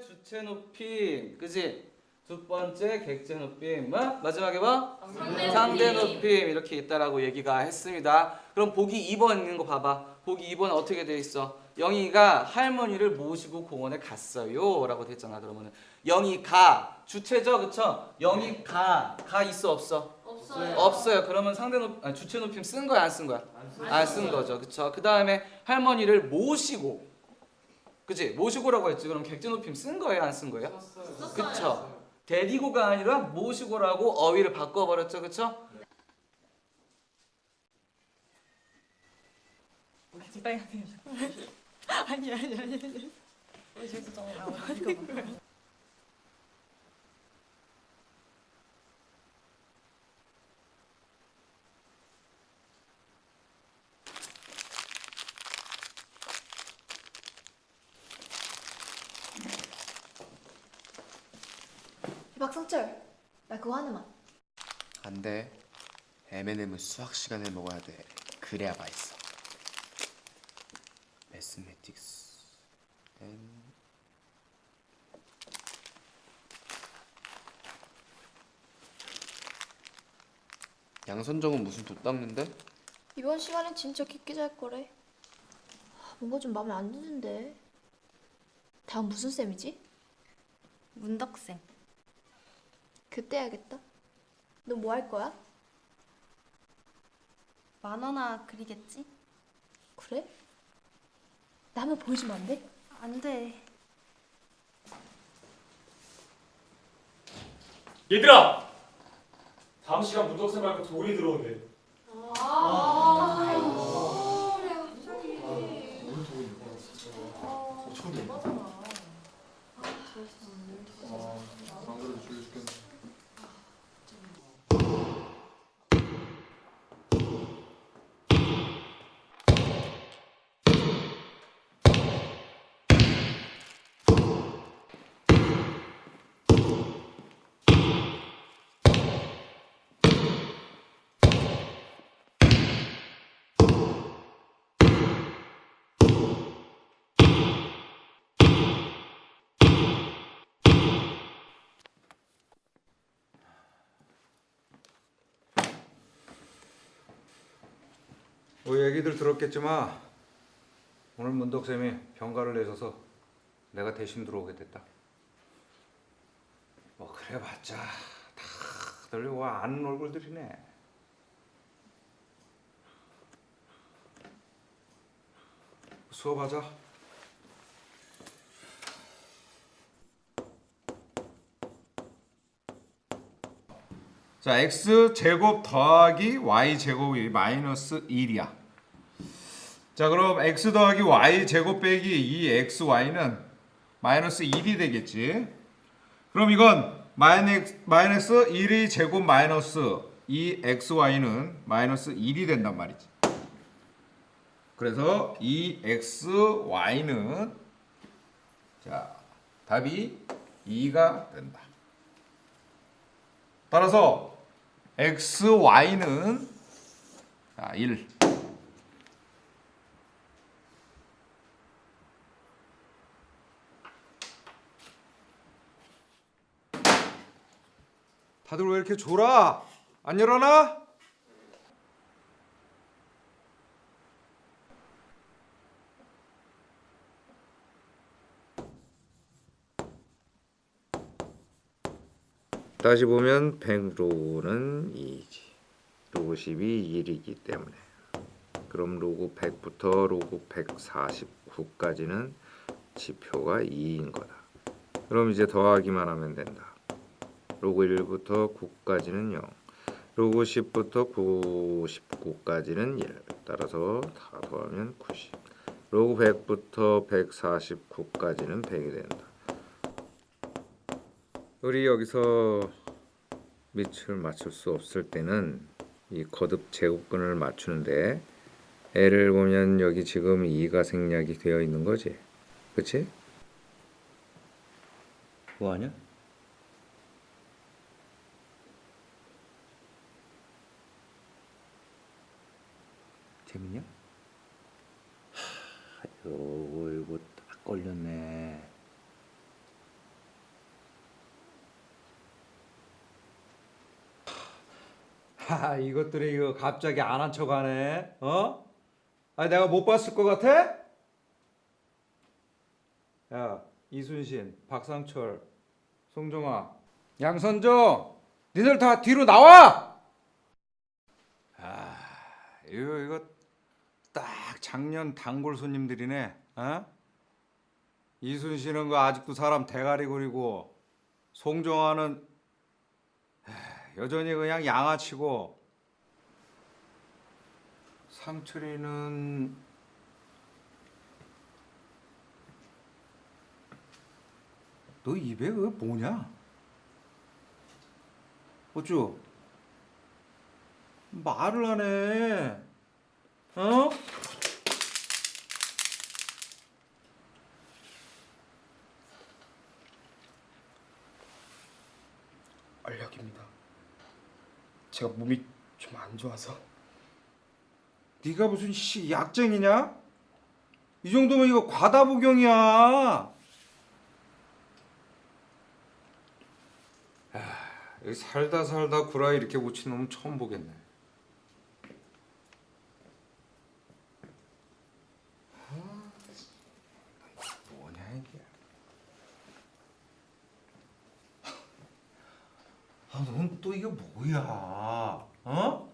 주체 높임, 그지? 두 번째 객체 높임, 뭐? 마지막에 뭐? 상대 상대 높임. 높임 이렇게 있다라고 얘기가 했습니다. 그럼 보기 2번 있는 거 봐봐. 보기 2번 어떻게 돼 있어? 영희가 할머니를 모시고 공원에 갔어요라고 됐잖아. 그러면은 영희 가 주체죠, 그쵸? 영희 가, 가 있어 없어? 없어요. 없어요. 그러면 상대 높, 아니, 주체 높임 쓴 거야, 안 쓴 거야? 안 쓴 거죠, 그쵸? 그 다음에 할머니를 모시고, 그치? 모시고라고 했지. 그럼 객체 높임 쓴 거예요, 안 쓴 거예요? 썼어요. 그쵸? 데리고가 아니라 모시고라고 어휘를 바꿔버렸죠, 그쵸? 빨리 아니 아니 아니 아니. 왜 저기서 정말 나와? 박성철 나 그거 하나만 안 돼. M&M은 수학 시간에 먹어야 돼. 그래야 맛있어. 매스매틱스. M 양선정은 무슨 돈 닦는데? 이번 시간엔 진짜 깊게 잘 거래 아, 뭔가 좀 마음에 안 드는데 다음 무슨 쌤이지? 문덕생. 그때 해야겠다 너 뭐 할 거야? 만화나 그리겠지? 그래? 나 한번 보여주면 안 돼? 안 돼. 얘들아! 다음 시간 문덕생 말고 돌이 들어온대. 뭐 얘기들 들었겠지만 오늘 문덕쌤이 병가를 내셔서 내가 대신 들어오게 됐다. 뭐 그래봤자 다들 뭐 아는 얼굴들이네. 수업하자. 자, x 제곱 더하기 y 제곱이 마이너스 1이야. 자, 그럼 x 더하기 y 제곱 빼기 이 xy는 마이너스 1이 되겠지. 그럼 이건 마이너스, 마이너스 1이 제곱 마이너스 이 xy는 마이너스 1이 된단 말이지. 그래서 이 xy는 자, 답이 2가 된다. 따라서 xy는 자, 1. 다들 왜 이렇게 졸아? 안 일어나? 다시 보면 100로는 2지. 로그 10이 1이기 때문에. 그럼 로그 100부터 로그 149까지는 지표가 2인 거다. 그럼 이제 더하기만 하면 된다. 로그 1부터 9까지는 0. 로그 10부터 99까지는 1. 따라서 다 더하면 90. 로그 100부터 149까지는 100이 된다. 우리 여기서 밑을 맞출 수 없을 때는 이 거듭 제곱근을 맞추는데 애를 보면 여기 지금 2가 생략이 되어 있는 거지. 그치? 뭐하냐? 재밌냐? 하, 요거 딱 걸렸네. 하, 이것들이 이거 갑자기 안 한 척하네. 어? 아, 내가 못 봤을 것 같아? 야, 이순신, 박상철, 송정아, 양선종, 니들 다 뒤로 나와! 아, 이거 이거 작년 단골 손님들이네. 어? 이순신은 그 아직도 사람 대가리 그리고 송정아는 여전히 그냥 양아치고 상철이는 너 입에 그 뭐냐? 어쭈? 말을 하네. 어? 얼력입니다. 제가 몸이 좀 안 좋아서 네가 무슨 씨 약쟁이냐? 이 정도면 이거 과다 복용이야. 아, 살다 살다 구라에 이렇게 고친 놈은 처음 보겠네. 아, 뭐냐 이게? 아, 넌 또 이게 뭐야? 어?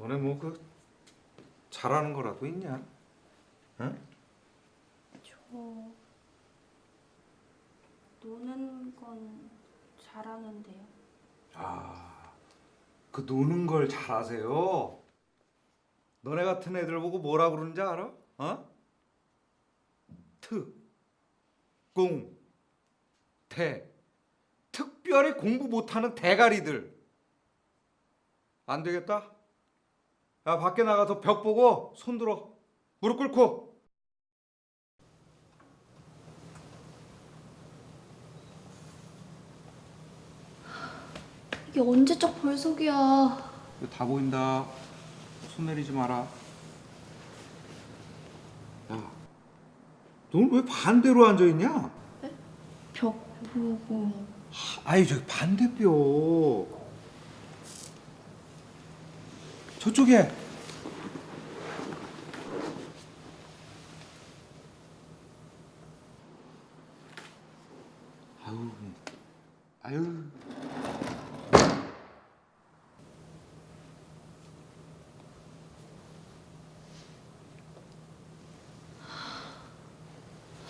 너네 뭐 그 잘하는 거라도 있냐? 응? 저 노는 건 잘하는데요. 아, 그 노는 걸 잘하세요. 너네 같은 애들 보고 뭐라 그러는지 알아? 어? 트, 공, 태. 특별히 공부 못하는 대가리들. 안 되겠다. 야 밖에 나가서 벽 보고 손 들어. 무릎 꿇고. 이게 언제적 벌속이야. 이거 다 보인다. 손 내리지 마라. 야, 넌왜 반대로 앉아 있냐? 벽 보고 아이 저기 반대뼈. 저쪽에. 아유, 아유.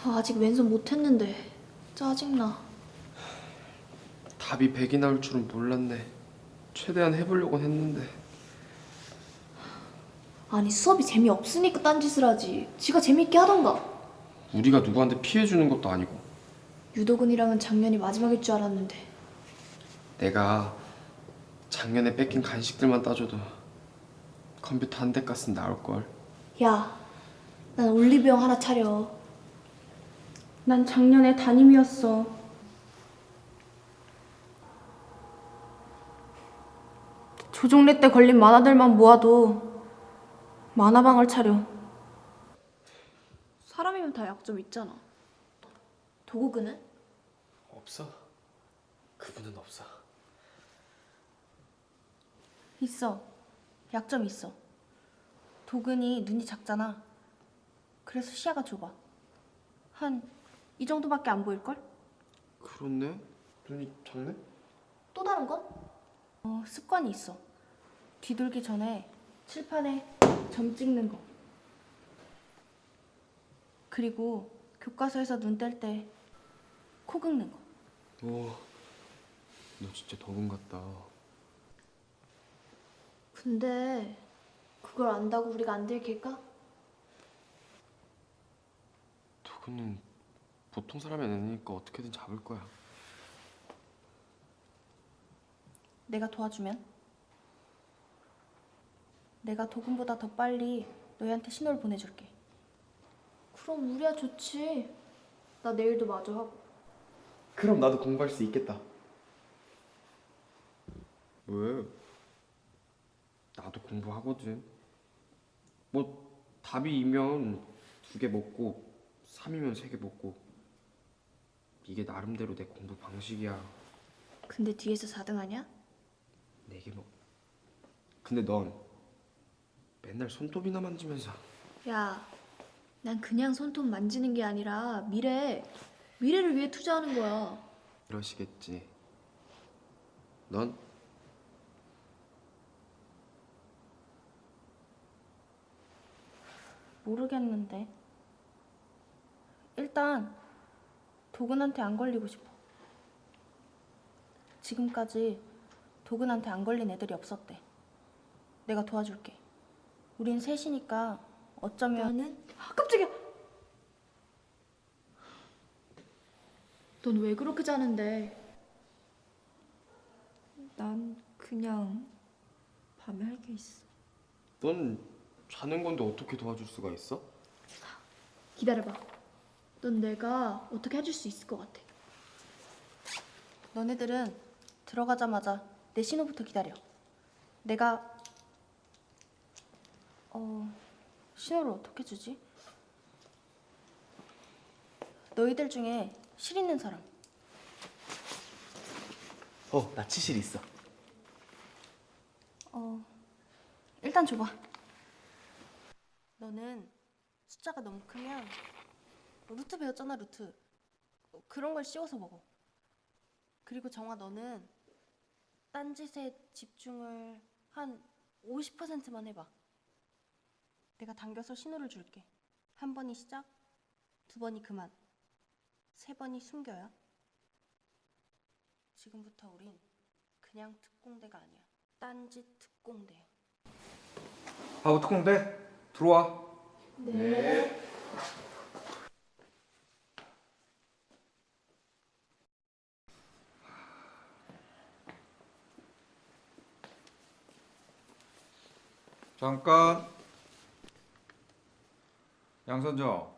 아, 아직 왼손 못했는데 짜증나. 답이 100이 나올 줄은 몰랐네. 최대한 해보려고 했는데 아니 수업이 재미없으니까 딴짓을 하지. 지가 재밌게 하던가. 우리가 누구한테 피해 주는 것도 아니고 유도근이랑은 작년이 마지막일 줄 알았는데. 내가 작년에 뺏긴 간식들만 따줘도 컴퓨터 한 대 값은 나올 걸. 야, 난 올리브영 하나 차려. 난 작년에 담임이었어. 조종례 때 걸린 만화들만 모아도 만화방을 차려. 사람이면 다 약점 있잖아. 도구근은? 없어. 그분은 없어. 있어. 약점 있어. 도근이 눈이 작잖아. 그래서 시야가 좁아. 한 이 정도밖에 안 보일걸? 그렇네. 눈이 작네. 또 다른 건? 어, 습관이 있어. 뒤돌기 전에 칠판에 점 찍는 거. 그리고 교과서에서 눈 뗄 때 코 긁는 거. 오, 너 진짜 더군 같다. 근데 그걸 안다고 우리가 안 들킬까? 도구는 보통 사람이 아니니까 어떻게든 잡을 거야. 내가 도와주면? 내가 도금보다 더 빨리 너희한테 신호를 보내줄게. 그럼 우리야 좋지. 나 내일도 마저 하고. 그럼 나도 공부할 수 있겠다. 왜? 나도 공부하거든. 뭐 답이 2면 두 개 먹고 3이면 세 개 먹고 이게 나름대로 내 공부 방식이야. 근데 뒤에서 4등 하냐? 내게 뭐. 근데 넌 맨날 손톱이나 만지면서 야, 난 그냥 손톱 만지는 게 아니라 미래, 미래를 위해 투자하는 거야. 그러시겠지. 넌 모르겠는데. 일단 도근한테 안 걸리고 싶어. 지금까지 도근한테 안 걸린 애들이 없었대. 내가 도와줄게. 우린 셋이니까 어쩌면 너는? 아, 깜짝이야. 넌 왜 그렇게 자는데? 난 그냥 밤에 할 게 있어. 넌 자는 건데 어떻게 도와줄 수가 있어? 기다려봐. 넌 내가 어떻게 해줄 수 있을 것 같아. 너네들은 들어가자마자 내 신호부터 기다려. 내가 어 신호를 어떻게 주지? 너희들 중에 실 있는 사람. 어, 나 치실 있어. 어 일단 줘봐. 너는 숫자가 너무 크면 너 루트 배웠잖아 루트. 어, 그런 걸 씌워서 먹어. 그리고 정아 너는 딴짓에 집중을 한 50%만 해봐. 내가 당겨서 신호를 줄게. 한 번이 시작, 두 번이 그만, 세 번이 숨겨야. 지금부터 우린 그냥 특공대가 아니야. 딴짓 특공대야. 아 어떡한데? 들어와. 잠깐. 양선정.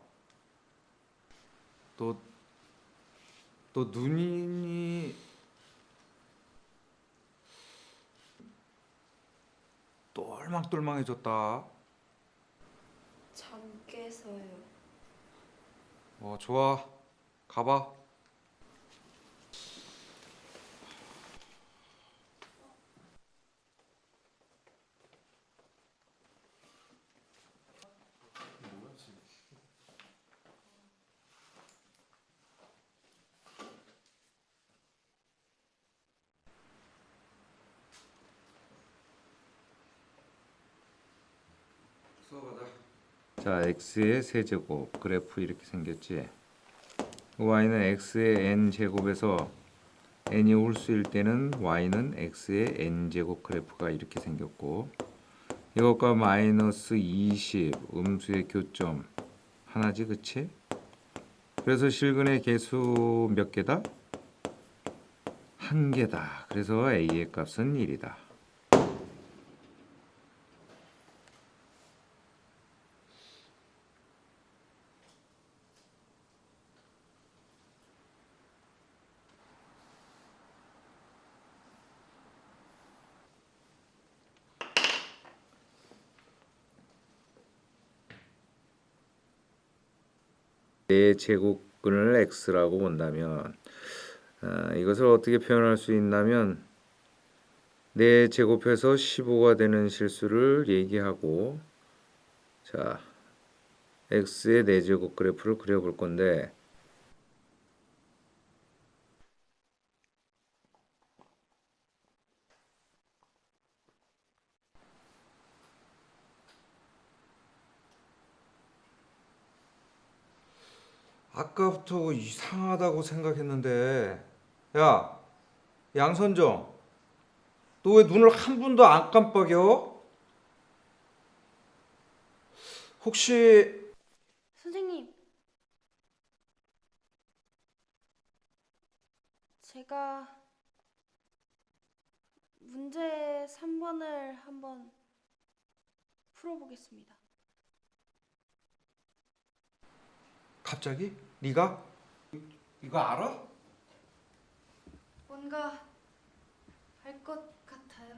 너, 너 눈이 똘망똘망해졌다. 잠 깨서요. 어 좋아. 가봐. 자, x의 세제곱 그래프 이렇게 생겼지. y는 x의 n 제곱에서 n이 홀수일 때는 y는 x의 n 제곱 그래프가 이렇게 생겼고 이것과 마이너스 20 음수의 교점 하나지 그치? 그래서 실근의 개수 몇 개다? 한 개다. 그래서 a의 값은 1이다. 내 제곱근을 x라고 본다면 아, 이것을 어떻게 표현할 수 있냐면 내 제곱해서 15가 되는 실수를 얘기하고 자 x의 네 제곱 그래프를 그려볼 건데 아까부터 이상하다고 생각했는데 야 양선정 너 왜 눈을 한 번도 안 깜빡여? 혹시 선생님, 제가 문제 3번을 한번 풀어보겠습니다. 갑자기? 네가? 이거 알아? 뭔가 알 것 같아요.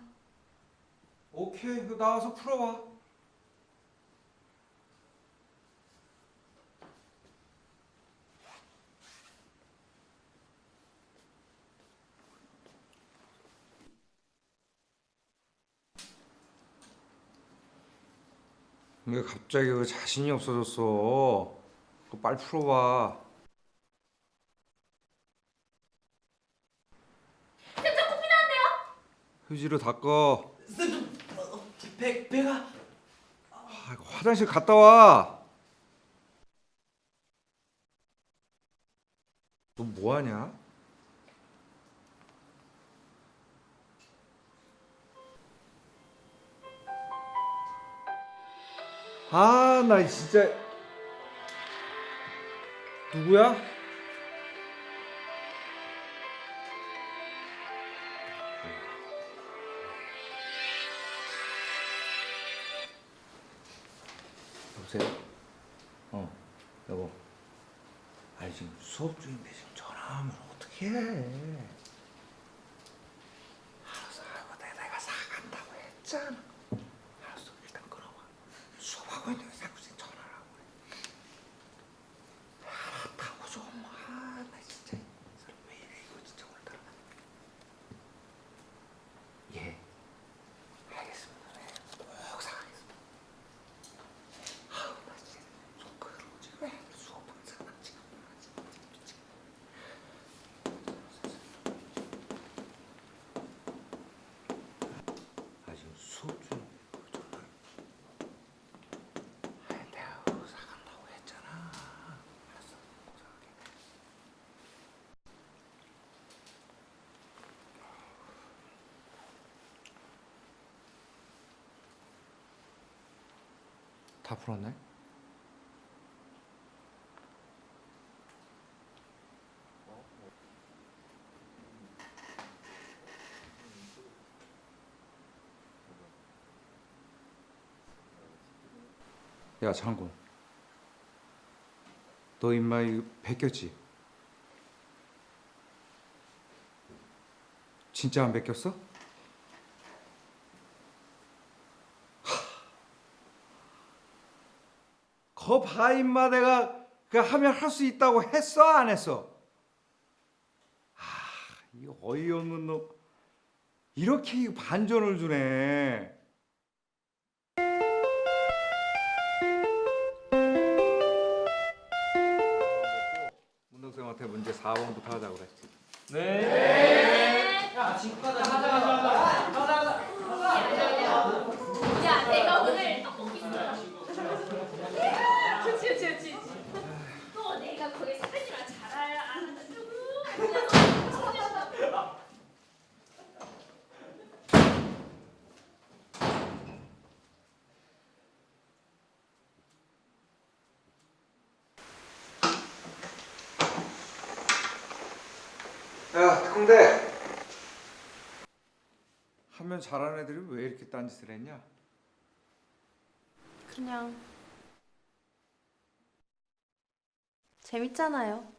오케이, 너 나와서 풀어봐. 왜 갑자기 왜 자신이 없어졌어? 그거 빨리 풀어봐. 휴지로 닦어. 배 배가 아, 이거 화장실 갔다 와. 너 뭐하냐? 아, 나 진짜 누구야? 여보세요? 어, 여보. 아니 지금 수업 중인데 지금 전화하면 어떻게 해? 알았어, 아이고 내가, 내가 사간다고 했잖아. 알았어, 일단 끊어봐. 수업하고 있는데 왜 자꾸 지금 전화를 하고 그래? 알았다고 좀. 아, 나 진짜 이 사람 왜 이래 이거 진짜 오늘따라. 예, 알겠습니다. 네, 꼭 사가겠습니다. 아우 나 진짜 좀 그러지 왜 수업 방사나 지금 나 진짜 미치겠네. 아 지금 수업 중 전화 아 내가 그거 사간다고 했잖아 알았어 꼭 사갈게 다 풀었네? 야 장군 너 임마 이거 베꼈지? 진짜 안 베꼈어? 임마 내가 그 하면 할 수 있다고 했어 안 했어? 아 이거 어이없는 놈. 이렇게 반전을 주네. 문덕생한테 문제 4번부터 하자고 그랬지. 야 친구 가자 가자 가자 가자 가자 야, 내가 오늘 떡볶이 쏜다. 그치, 그치, 그치. 또 내가 거기 사진이랑 잘 알아가지고. 야 특공대 하면 잘하는 애들이 왜 이렇게 딴짓을 했냐? 그냥 재밌잖아요.